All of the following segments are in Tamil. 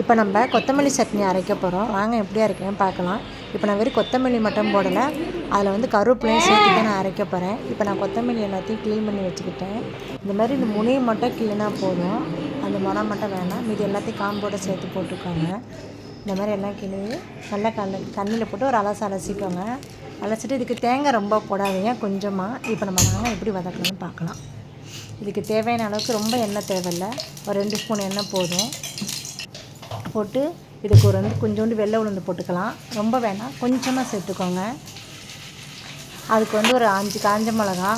இப்போ நம்ம கொத்தமல்லி சட்னி அரைக்க போகிறோம் வாங்க எப்படி அரைக்கணும்னு பார்க்கலாம். இப்போ நான் வெறும் கொத்தமல்லி மட்டும் போடலை. அதில் வந்து கருவேப்பிலையும் சேர்த்து தான் நான் அரைக்க போகிறேன் இப்போ நான் கொத்தமல்லி எல்லாத்தையும் க்ளீன் பண்ணி வச்சுக்கிட்டேன். இந்த மாதிரி இந்த முனையை மட்டும் க்ளீனாக போதும். அந்த மரம் மட்டும் வேணாம். மீதி எல்லாத்தையும் காம்போட சேர்த்து போட்டுக்கோங்க. இந்த மாதிரி எல்லாம் கிளி நல்லா கண்ணு தண்ணியில் போட்டு ஒரு அலசு அலசிக்கோங்க. அலசிட்டு இதுக்கு தேங்காய் ரொம்ப போடாதீங்க. கொஞ்சமாக இப்போ நம்ம வாங்க எப்படி வதக்கணும்னு பார்க்கலாம். இதுக்கு தேவையான அளவுக்கு ரொம்ப எண்ணெய் தேவையில்லை. ஒரு ரெண்டு ஸ்பூன் எண்ணெய் போதும். போட்டு இதுக்கு ஒரு வந்து கொஞ்சோண்டு வெள்ளை உளுந்து போட்டுக்கலாம். ரொம்ப வேணாம். கொஞ்சமாக சேர்த்துக்கோங்க. அதுக்கு வந்து ஒரு அஞ்சு காஞ்ச மிளகா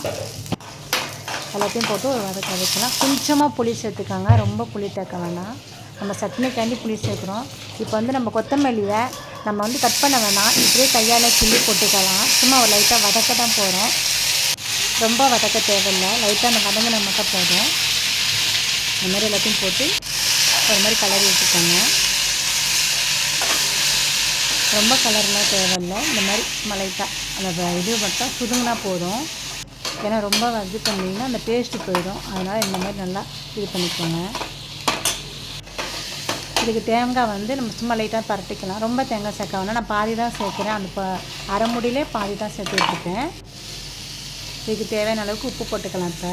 எல்லாத்தையும் போட்டு ஒரு வதக்க வதக்கலாம் கொஞ்சமாக புளி சேர்த்துக்கோங்க. ரொம்ப புளி தேக்க வேணாம். நம்ம சட்னிக்காண்டி புளி சேர்க்குறோம். இப்போ வந்து நம்ம கொத்தமல்லியை நம்ம வந்து கட் பண்ண வேணாம். இப்படியே கையால் கிள்ளி போட்டுக்கலாம். சும்மா ஒரு லைட்டாக வதக்க தான் போகிறோம் ரொம்ப வதக்க தேவையில்லை. லைட்டாக அந்த வதங்கின மட்டும் போதும். இந்த மாதிரி எல்லாத்தையும் போட்டு ஒரு மாதிரி கலரி வச்சுக்கோங்க ரொம்ப கலர்லாம் தேவையில்லை. இந்த மாதிரி மலைட்டாக அந்த இது மட்டும் சுதுங்கினா போதும். ஏன்னா ரொம்ப இது பண்ணிங்கன்னா அந்த டேஸ்ட்டு போயிடும். அதனால் இந்த மாதிரி நல்லா இது பண்ணிக்கோங்க. இதுக்கு தேங்காய் வந்து நம்ம சும்மா லைட்டாக பரட்டிக்கலாம். ரொம்ப தேங்காய் சேர்க்க வேணாம். நான் பாதி தான் சேர்க்குறேன். அந்த ப அரை முடியிலே பாதி தான் சேர்த்து வச்சுருக்கேன் இதுக்கு தேவையான அளவுக்கு உப்பு போட்டுக்கலாம் இப்போ.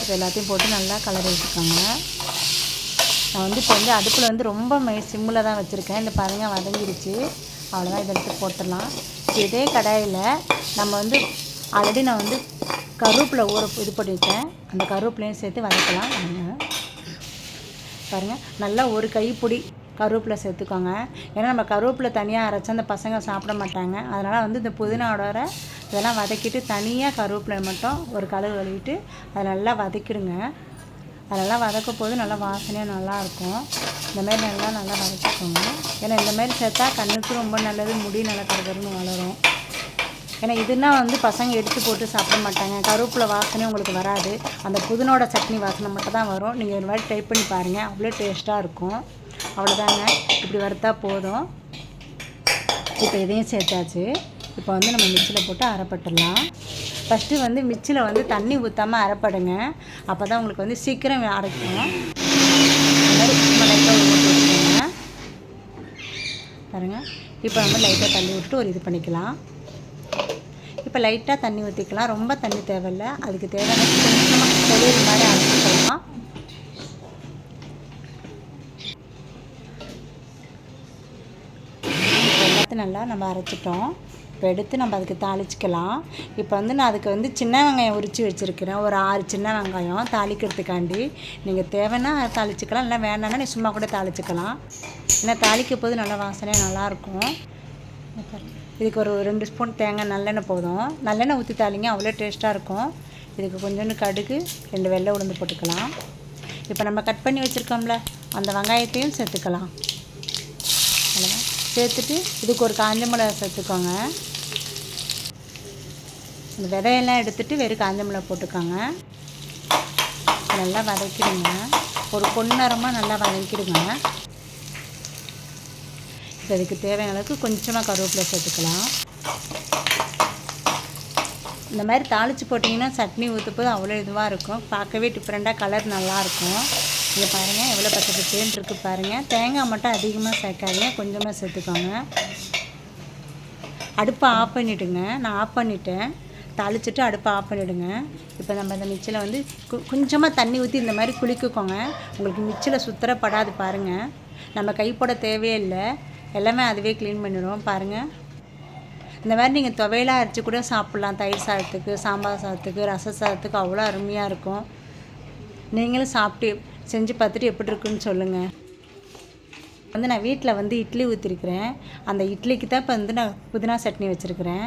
இப்போ எல்லாத்தையும் போட்டு நல்லா கலர் வச்சுக்கோங்க நான் வந்து இப்போ வந்து அடுப்பில் வந்து ரொம்ப சிம்மில் தான் வச்சுருக்கேன். இந்த பாருங்க வதங்கிடுச்சு அவ்வளோதான் இதை எடுத்து போட்டுடலாம். இதே கடாயில் நம்ம வந்து ஆல்ரெடி நான் வந்து கருவேப்பில் ஊற இது பண்ணியிருக்கேன். அந்த கருவேப்பிலையும் சேர்த்து வதக்கலாம். பாருங்கள் நல்லா ஒரு கைப்பிடி கருவேப்பிலை சேர்த்துக்கோங்க. ஏன்னா நம்ம கருவேப்பிலை தனியாக அரைச்சா அந்த பசங்க சாப்பிட மாட்டாங்க. அதனால் வந்து இந்த புதினாவோட இதெல்லாம் வதக்கிட்டு தனியாக கருவேப்பிலை மட்டும் ஒரு கழுவு கழுவிட்டு அதை நல்லா வதக்கிடுங்க. அதெல்லாம் வதக்கும் வதக்க போது நல்லா வாசனையாக நல்லாயிருக்கும். இந்தமாரி நல்லா நல்லா வதக்கிக்கோங்க. ஏன்னா இந்தமாரி சேர்த்தா கண்ணுக்கு ரொம்ப நல்லது முடி நல்லா கருகருன்னு வளரும். ஏன்னா இதுனா வந்து பசங்க எடுத்து போட்டு சாப்பிட மாட்டாங்க. கருவேப்பிலை வாசனை உங்களுக்கு வராது. அந்த புதினோட சட்னி வாசனை மட்டும் தான் வரும். நீங்கள் ஒரு மாதிரி ட்ரை பண்ணி பாருங்கள் அவ்வளோ டேஸ்ட்டாக இருக்கும். அவ்வளோதாங்க. இப்படி வறுத்தா போதும். இப்போ இதையும் சேர்த்தாச்சு. இப்போ வந்து நம்ம மிக்சியில் போட்டு அரைப்பட்டுடலாம். ஃபஸ்ட்டு வந்து மிக்சியில் வந்து தண்ணி ஊற்றாமல் அரைப்படுங்க. அப்போ தான் உங்களுக்கு வந்து சீக்கிரம் அரைக்கும். பாருங்கள் இப்போ நம்ம லைட்டாக தண்ணி விட்டு ஒரு இது பண்ணிக்கலாம். இப்போ லைட்டாக தண்ணி ஊற்றிக்கலாம் ரொம்ப தண்ணி தேவையில்ல. அதுக்கு தேவையான தொழில் மாதிரி அரைச்சிக்கலாம் எல்லாத்தையும் நல்லா நம்ம அரைச்சிட்டோம். இப்போ எடுத்து நம்ம அதுக்கு தாளிச்சிக்கலாம். இப்போ வந்து நான் அதுக்கு வந்து சின்ன வெங்காயம் உரித்து வச்சுருக்கிறேன். ஒரு ஆறு சின்ன வெங்காயம் தாளிக்கிறதுக்காண்டி. நீங்கள் தேவைன்னா தாளிச்சிக்கலாம் இல்லை வேணான்னா நீ சும்மா கூட தாளிச்சிக்கலாம். ஏன்னா தாளிக்க போது நல்லா வாசனையாக நல்லாயிருக்கும். இதுக்கு ஒரு ரெண்டு ஸ்பூன் தேங்காய் நல்லெண்ணெய் போதும். நல்லெண்ணெய் ஊற்றி தாளிங்க அவ்வளோ டேஸ்ட்டாக இருக்கும். இதுக்கு கொஞ்சோண்டு கடுகு ரெண்டு வெள்ளை உளுந்து போட்டுக்கலாம். இப்போ நம்ம கட் பண்ணி வச்சுருக்கோம்ல அந்த வெங்காயத்தையும் சேர்த்துக்கலாம். அவ்வளோதான். சேர்த்துட்டு இதுக்கு ஒரு காஞ்ச மிளகா சேர்த்துக்கோங்க. இந்த விதையெல்லாம் எடுத்துட்டு வெறும் காஞ்ச மிளகா போட்டுக்கோங்க. நல்லா வதக்கிடுங்க. ஒரு பொன்னரமாக நல்லா வதக்கிடுங்க. இப்போ இதுக்கு தேவையான அளவுக்கு கொஞ்சமாக கருவேப்பிலை சேர்த்துக்கலாம். இந்த மாதிரி தாளித்து போட்டிங்கன்னா சட்னி ஊற்றுப்போது அவ்வளோ இதுவாக இருக்கும். பார்க்கவே டிஃப்ரெண்ட்டாக கலர் நல்லாயிருக்கும் இங்கே பாருங்கள் எவ்வளோ பச்சை பச்சைன்னு இருக்குது பாருங்கள் தேங்காய் மட்டும் அதிகமாக சேர்க்காதீங்க கொஞ்சமாக சேர்த்துக்கோங்க. அடுப்பை ஆஃப் பண்ணிவிடுங்க நான் ஆஃப் பண்ணிட்டேன். தாளிச்சிட்டு அடுப்பை ஆஃப் பண்ணிவிடுங்க இப்போ நம்ம இந்த மிச்சில் வந்து கு- கொஞ்சமாக தண்ணி ஊற்றி இந்த மாதிரி குளிக்குக்கோங்க. உங்களுக்கு மிச்சில் சுத்தரப்படாது பாருங்கள் நம்ம கைப்போட தேவையே இல்லை. எல்லாமே அதுவே க்ளீன் பண்ணிடுவோம் பாருங்கள் இந்த மாதிரி நீங்கள் துவையலாக அரைச்சி கூட சாப்பிட்லாம். தயிர் சாதத்துக்கு சாம்பார் சாதத்துக்கு ரச சாதத்துக்கு அவ்வளோ அருமையாக இருக்கும். நீங்களும் சாப்பிட்டு செஞ்சு பார்த்துட்டு எப்படி இருக்குன்னு சொல்லுங்கள் வந்து நான் வீட்டில் வந்து இட்லி ஊற்றிருக்கிறேன் அந்த இட்லிக்கு தான் இப்போ வந்து நான் புதினா சட்னி வச்சுருக்கிறேன்.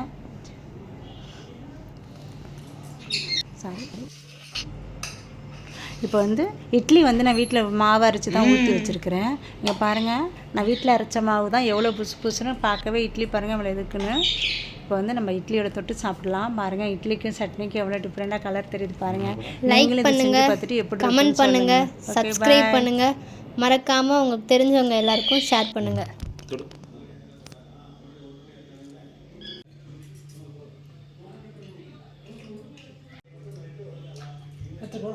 சாரி இப்போ வந்து இட்லி வந்து நான் வீட்டில் மாவு அரைச்சி தான் ஊற்றி வச்சுருக்கிறேன். இங்கே பாருங்கள் நான் வீட்டில் அரைச்ச மாவு தான் எவ்வளோ புதுசு புதுசுன்னு பார்க்கவே இட்லி பாருங்கள் இவ்வளோ எதுக்குன்னு. இப்போ வந்து நம்ம இட்லியோட தொட்டு சாப்பிடலாம். பாருங்கள் இட்லிக்கும் சட்னிக்கும் எவ்வளோ டிஃப்ரெண்ட்டாக கலர் தெரியுது பாருங்கள் நீங்களும் இதை செஞ்சு பார்த்துட்டு எப்படி கமெண்ட் பண்ணுங்க. சப்ஸ்கிரைப். பண்ணுங்க. மறக்காம உங்களுக்கு தெரிஞ்சவங்க எல்லாருக்கும் ஷேர் பண்ணுங்க. எடுத்துக்கோ.